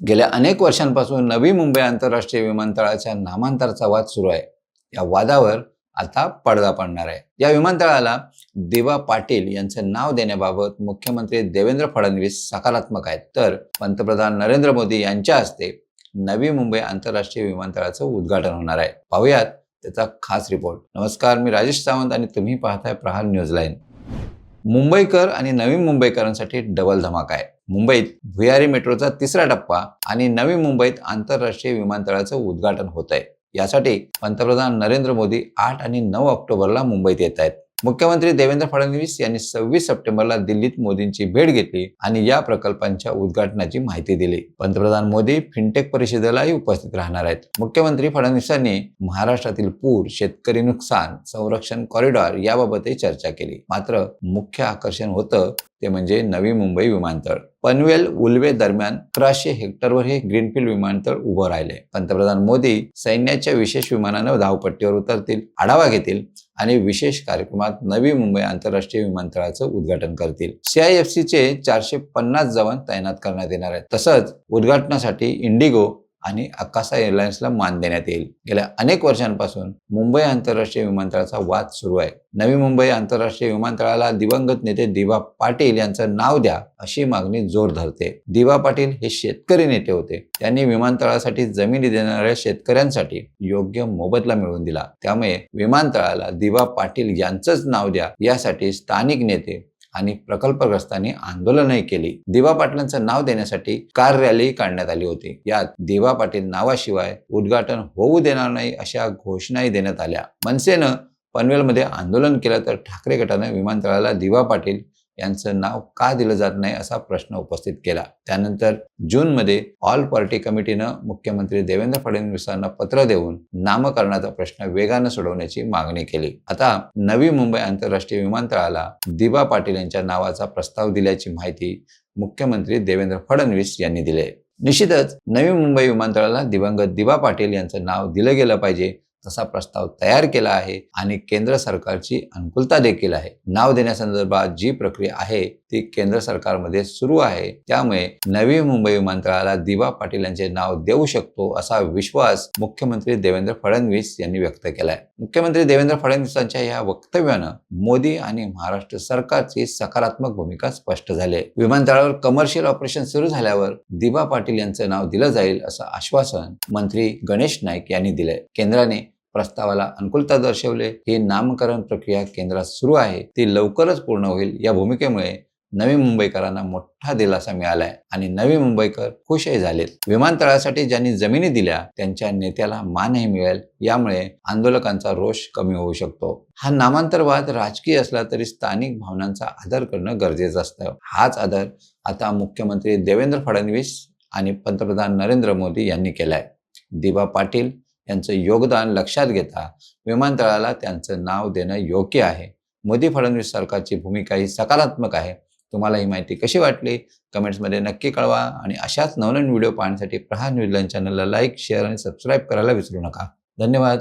गेल्या अनेक वर्षांपासून नवी मुंबई आंतरराष्ट्रीय विमानतळाच्या नामांतराचा वाद सुरू आहे. या वादावर आता पडदा पडणार आहे. या विमानतळाला दिवा पाटील यांचं नाव देण्याबाबत मुख्यमंत्री देवेंद्र फडणवीस सकारात्मक आहेत. तर पंतप्रधान नरेंद्र मोदी यांच्या हस्ते नवी मुंबई आंतरराष्ट्रीय विमानतळाचं उद्घाटन होणार आहे. पाहुयात त्याचा खास रिपोर्ट. नमस्कार मी राजेश सावंत आणि तुम्ही पाहताय प्रहार न्यूज लाईन मुंबईकर आणि नवी मुंबईकरांसाठी डबल धमाका आहे. मुंबईत भुयारी मेट्रोचा तिसरा टप्पा आणि नवी मुंबईत आंतरराष्ट्रीय विमानतळाचं उद्घाटन होत आहे यासाठी पंतप्रधान नरेंद्र मोदी आठ आणि नऊ ऑक्टोबरला मुंबईत येत आहेत मुख्यमंत्री देवेंद्र फडणवीस यांनी सव्वीस सप्टेंबरला दिल्लीत मोदींची भेट घेतली आणि या प्रकल्पांच्या उद्घाटनाची माहिती दिली. पंतप्रधान मोदी फिनटेक परिषदेलाही उपस्थित राहणार आहेत. मुख्यमंत्री फडणवीसांनी महाराष्ट्रातील पूर शेतकरी नुकसान संरक्षण कॉरिडॉर याबाबतही चर्चा केली. मात्र मुख्य आकर्षण होतं ते म्हणजे नवी मुंबई विमानतळ. पनवेल उल्वे दरम्यान अकराशे हेक्टरवर हे ग्रीनफील्ड विमानतळ उभं राहिले. पंतप्रधान मोदी सैन्याच्या विशेष विमानानं धावपट्टीवर उतरतील आढावा घेतील आणि विशेष कार्यक्रमात नवी मुंबई आंतरराष्ट्रीय विमानतळाचं उद्घाटन करतील. सीआयएफसीचे चारशे पन्नास जवान तैनात करण्यात येणार आहेत. तसंच उद्घाटनासाठी इंडिगो आणि अकासा एअरलाइन्सला मान देण्यात येईल. गेल्या अनेक वर्षांपासून मुंबई आंतरराष्ट्रीय विमानतळाचा वाद सुरू आहे. नवी मुंबई आंतरराष्ट्रीय विमानतळाला दिवंगत नेते दिवा पाटील यांचं नाव द्या अशी मागणी जोर धरते. दिवा पाटील हे शेतकरी नेते होते. त्यांनी विमानतळासाठी जमिनी देणाऱ्या शेतकऱ्यांसाठी योग्य मोबदला मिळवून दिला. त्यामुळे विमानतळाला दिवा पाटील यांचंच नाव द्या यासाठी स्थानिक नेते आणि प्रकल्पग्रस्तांनी आंदोलनही केली. दिवा पाटलांचं नाव देण्यासाठी कार रॅली काढण्यात आली होती. यात दिवा पाटील नावाशिवाय उद्घाटन होऊ देणार नाही अशा घोषणाही देण्यात आल्या. मनसेनं पनवेलमध्ये आंदोलन केलं तर ठाकरे गटानं विमानतळाला दिवा पाटील यांचं नाव का दिलं जात नाही असा प्रश्न उपस्थित केला. त्यानंतर जूनमध्ये ऑल पार्टी कमिटीनं मुख्यमंत्री देवेंद्र फडणवीसांना पत्र देऊन नामकरणाचा प्रश्न वेगानं सोडवण्याची मागणी केली. आता नवी मुंबई आंतरराष्ट्रीय विमानतळाला दिबा पाटील यांच्या नावाचा प्रस्ताव दिल्याची माहिती मुख्यमंत्री देवेंद्र फडणवीस यांनी दिले निश्चितच नवी मुंबई विमानतळाला दिवंगत दिवा पाटील यांचं नाव दिलं गेलं पाहिजे तसा प्रस्ताव तयार केला आहे आणि केंद्र सरकारची अनुकूलता देखील आहे. नाव देण्यासंदर्भात जी प्रक्रिया आहे ती केंद्र सरकारमध्ये सुरू आहे. त्यामुळे नवी मुंबई विमानतळाला दिवा पाटील यांचे नाव देऊ शकतो असा विश्वास मुख्यमंत्री देवेंद्र फडणवीस यांनी व्यक्त केलाय. मुख्यमंत्री देवेंद्र फडणवीसांच्या या वक्तव्यानं मोदी आणि महाराष्ट्र सरकारची सकारात्मक भूमिका स्पष्ट झाली. आहे. विमानतळावर कमर्शियल ऑपरेशन सुरू झाल्यावर दिबा पाटील यांचं नाव दिलं जाईल असं आश्वासन मंत्री गणेश नाईक यांनी दिलंय. केंद्राने प्रस्तावाला अनुकूलता दर्शवले. ही नामकरण प्रक्रिया केंद्रात सुरू आहे. ती लवकरच पूर्ण होईल. या भूमिकेमुळे नवी मुंबईकरांना मोठा दिलासा मिळालाय आणि नवी मुंबईकर खुशही झालेत. विमानतळासाठी ज्यांनी जमिनी दिल्या त्यांच्या नेत्याला मानही मिळेल. यामुळे आंदोलकांचा रोष कमी होऊ शकतो. हा नामांतरवाद राजकीय असला तरी स्थानिक भावनांचा आदर करणं गरजेचं असतं. हाच आदर आता मुख्यमंत्री देवेंद्र फडणवीस आणि पंतप्रधान नरेंद्र मोदी यांनी केलाय. दिबा पाटील यांचं योगदान लक्षात घेता विमानतळाला त्यांचं नाव देणं योग्य आहे. मोदी फडणवीस सरकारची भूमिका ही सकारात्मक आहे. तुम्हाला ही माहिती कशी वाटली? कमेंट्समध्ये नक्की कळवा आणि अशाच नवनवीन व्हिडिओ पाहण्यासाठी प्रहार न्यूजलँड चॅनलला लाईक शेअर आणि सबस्क्राईब करायला विसरू नका. धन्यवाद.